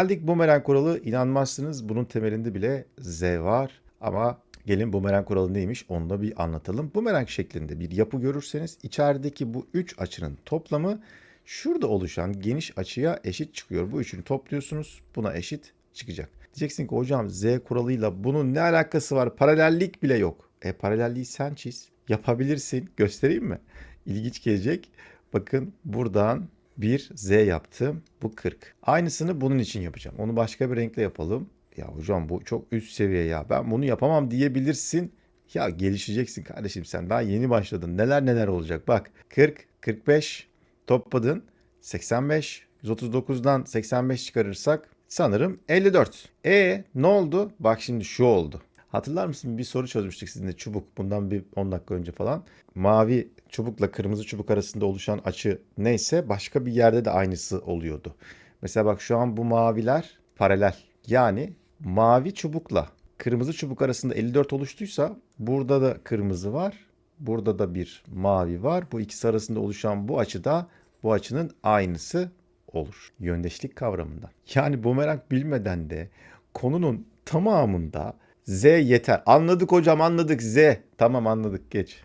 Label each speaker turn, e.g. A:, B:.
A: Geldik bumerang kuralı. İnanmazsınız bunun temelinde bile Z var. Ama gelin bumerang kuralı neymiş onu da bir anlatalım. Bumerang şeklinde bir yapı görürseniz içerideki bu üç açının toplamı şurada oluşan geniş açıya eşit çıkıyor. Bu üçünü topluyorsunuz buna eşit çıkacak. Diyeceksin ki hocam Z kuralıyla bunun ne alakası var? Paralellik bile yok. E paralelliği sen çiz. Yapabilirsin. Göstereyim mi? İlginç gelecek. Bakın buradan bir Z yaptım. Bu 40. Aynısını bunun için yapacağım. Onu başka bir renkle yapalım. Ya hocam bu çok üst seviye ya. Ben bunu yapamam diyebilirsin. Ya gelişeceksin kardeşim sen. Daha yeni başladın. Neler neler olacak. Bak 40, 45 topladın. 85, 139'dan 85 çıkarırsak sanırım 54. E ne oldu? Bak şimdi şu oldu. Hatırlar mısın bir soru çözmüştük sizinle çubuk bundan bir 10 dakika önce falan. Mavi çubukla kırmızı çubuk arasında oluşan açı neyse başka bir yerde de aynısı oluyordu. Mesela bak şu an bu maviler paralel. Yani mavi çubukla kırmızı çubuk arasında 54 oluştuysa burada da kırmızı var. Burada da bir mavi var. Bu ikisi arasında oluşan bu açıda bu açının aynısı olur. Yöndeşlik kavramından. Yani bumerang bilmeden de konunun tamamında Z yeter. Anladık hocam anladık Z. Tamam anladık geç.